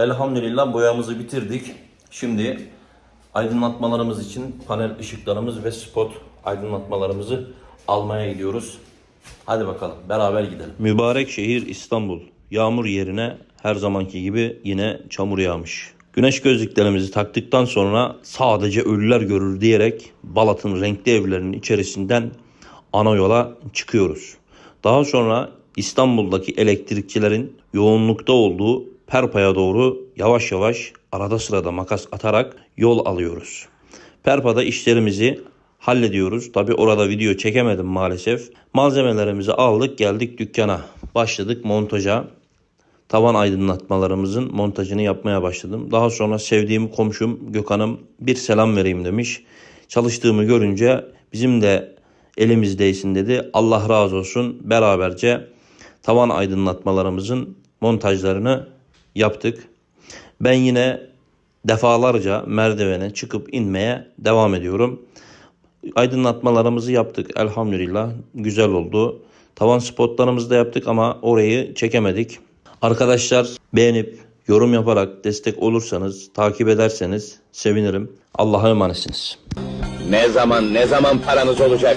Elhamdülillah boyamızı bitirdik. Şimdi aydınlatmalarımız için panel ışıklarımız ve spot aydınlatmalarımızı almaya gidiyoruz. Hadi bakalım beraber gidelim. Mübarek şehir İstanbul. Yağmur yerine her zamanki gibi yine çamur yağmış. Güneş gözlüklerimizi taktıktan sonra sadece ölüler görür diyerek Balat'ın renkli evlerinin içerisinden ana yola çıkıyoruz. Daha sonra İstanbul'daki elektrikçilerin yoğunlukta olduğu Perpa'ya doğru yavaş yavaş arada sırada makas atarak yol alıyoruz. Perpa'da işlerimizi hallediyoruz. Tabi orada video çekemedim maalesef. Malzemelerimizi aldık geldik dükkana. Başladık montaja. Tavan aydınlatmalarımızın montajını yapmaya başladım. Daha sonra sevdiğim komşum Gökhan'ım bir selam vereyim demiş. Çalıştığımı görünce bizim de elimizdeysin dedi. Allah razı olsun. Beraberce tavan aydınlatmalarımızın montajlarını yaptık. Ben yine defalarca merdivene çıkıp inmeye devam ediyorum. Aydınlatmalarımızı yaptık elhamdülillah. Güzel oldu. Tavan spotlarımızı da yaptık ama orayı çekemedik. Arkadaşlar beğenip yorum yaparak destek olursanız, takip ederseniz sevinirim. Allah'a emanetsiniz. Ne zaman ne zaman paranız olacak?